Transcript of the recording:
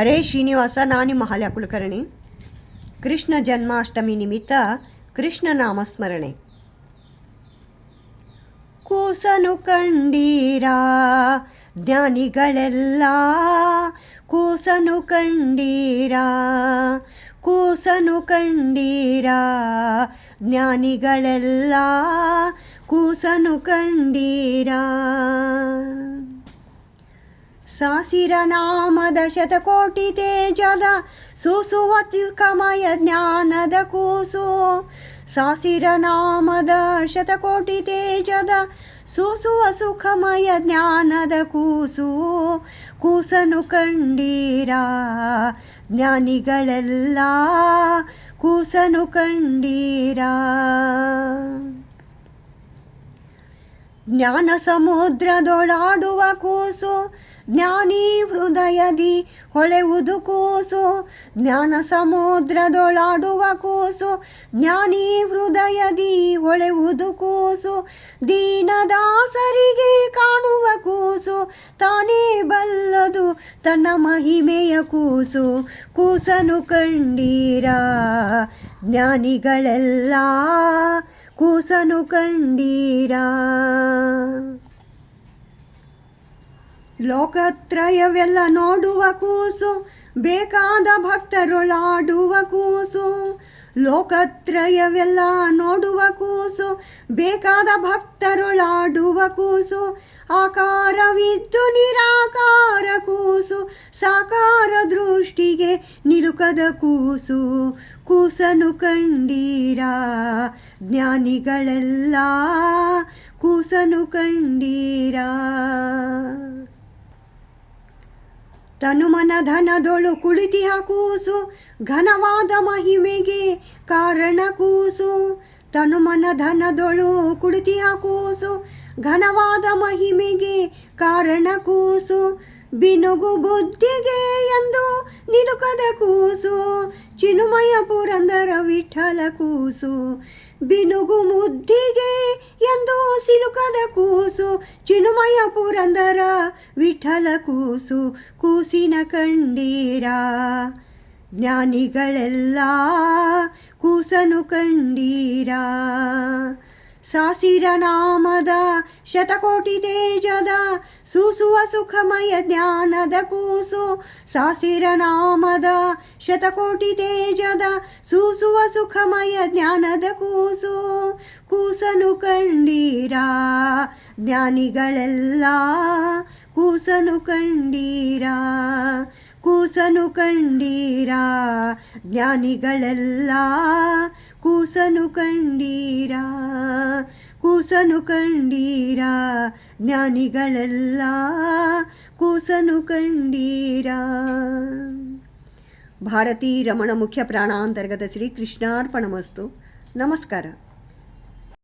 ಹರೇ ಶ್ರೀನಿವಾಸ, ನಾನು ಮಹಾಲಯ ಹಾಲ್ಯ ಕುಲಕರ್ಣಿ. ಕೃಷ್ಣ ಜನ್ಮಾಷ್ಟಮಿ ನಿಮಿತ್ತ ಕೃಷ್ಣ ನಾಮಸ್ಮರಣೆ. ಕೂಸನು ಕಂಡೀರಾ ಜ್ಞಾನಿಗಳೆಲ್ಲ? ಕೂಸನು ಕಂಡೀರಾ? ಕೂಸನು ಕಂಡೀರಾ ಜ್ಞಾನಿಗಳೆಲ್ಲ? ಕೂಸನು ಕಂಡೀರಾ? ನಾಮದ ಶತಕೋಟಿ ತೇಜದ ಸೂಸುವ ಕಮಯ ಜ್ಞಾನದ ಕೂಸು. ಸಾಸಿರ ನಾಮದ ಶತಕೋಟಿ ತೇಜದ ಸೂಸುವ ಸುಖಮಯ ಜ್ಞಾನದ ಕೂಸು. ಕೂಸನು ಕಂಡೀರ ಜ್ಞಾನಿಗಳೆಲ್ಲ, ಕೂಸನು ಕಂಡೀರಾ. ಜ್ಞಾನ ಸಮುದ್ರದೊಳಾಡುವ ಕೂಸು, ಜ್ಞಾನಿ ಹೃದಯದಿ ಹೊಳೆವುದು ಕೂಸು, ಜ್ಞಾನ ಸಮುದ್ರದೊಳಾಡುವ ಕೂಸು, ಜ್ಞಾನಿ ಹೃದಯದಿ ಹೊಳೆವುದು ಕೂಸು, ದೀನದಾಸರಿಗೆ ಕಾಣುವ ಕೂಸು, ತಾನೇ ಬಲ್ಲದು ತನ್ನ ಮಹಿಮೆಯ ಕೂಸು. ಕೂಸನು ಕಂಡೀರ ಜ್ಞಾನಿಗಳೆಲ್ಲ? ಕೂಸನು ಕಂಡೀರ? ಲೋಕತ್ರಯವೆಲ್ಲ ನೋಡುವ ಕೂಸು, ಬೇಕಾದ ಭಕ್ತರೊಳಾಡುವ ಕೂಸು. ಲೋಕತ್ರಯವೆಲ್ಲ ನೋಡುವ ಕೂಸು, ಬೇಕಾದ ಭಕ್ತರೊಳಾಡುವ ಕೂಸು. ಆಕಾರವಿದ್ದು ನಿರಾಕಾರ ಕೂಸು, ಸಾಕಾರ ದೃಷ್ಟಿಗೆ ನಿಲುಕದ ಕೂಸು, ಕೂಸನು ಕಂಡೀರಾ? ಜ್ಞಾನಿಗಳೆಲ್ಲ ಕೂಸನು ಕಂಡೀರಾ? ತನುಮನ ಧನದೊಳು ಕುಳಿತಿಹ ಕೂಸು, ಘನವಾದ ಮಹಿಮೆಗೆ ಕಾರಣ ಕೂಸು. ತನುಮನ ಧನದೊಳು ಕುಳಿತಿಹ ಕೂಸು, ಘನವಾದ ಮಹಿಮೆಗೆ ಕಾರಣ ಕೂಸು. ಬಿನುಗು ಬುದ್ಧಿಗೆ ಎಂದು ನಿಲುಕದ ಕೂಸು, ಚಿನುಮಯ ಪುರಂದರ ವಿಠಲ ಕೂಸು. ಬಿನುಗು ಮುದ್ದಿಗೆ ಎಂದು ಸಿಲುಕದ ಕೂಸು, ಚಿನುಮಯ ಪುರಂದರ ವಿಠಲ ಕೂಸು. ಕೂಸಿನ ಕಂಡೀರಾ ಜ್ಞಾನಿಗಳೆಲ್ಲ ಕೂಸನು ಕಂಡೀರಾ. ಸಾಸಿರ ನಾಮದ ಶತಕೋಟಿ ತೇಜದ ಸೂಸುವ ಸುಖಮಯ ಜ್ಞಾನದ ಕೂಸು. ಸಾಸಿರ ನಾಮದ ಶತಕೋಟಿ ತೇಜದ ಸೂಸುವ ಸುಖಮಯ ಜ್ಞಾನದ ಕೂಸು. ಕೂಸನು ಕಂಡೀರ ಜ್ಞಾನಿಗಳೆಲ್ಲ, ಕೂಸನು ಕಂಡೀರಾ ಕೂಸನು ಕಂಡೀರಾ ಜ್ಞಾನಿಗಳೆಲ್ಲ? ಕೂಸನು ಕಂಡೀರಾ? ಕೂಸನು ಕಂಡೀರಾ ಜ್ಞಾನಿಗಳೆಲ್ಲ? ಕೂಸನು ಕಂಡೀರಾ? ಭಾರತೀ ರಮಣ ಮುಖ್ಯ ಪ್ರಾಣಾಂತರ್ಗತ ಶ್ರೀ ಕೃಷ್ಣಾರ್ಪಣಮಸ್ತು ನಮಸ್ಕಾರ.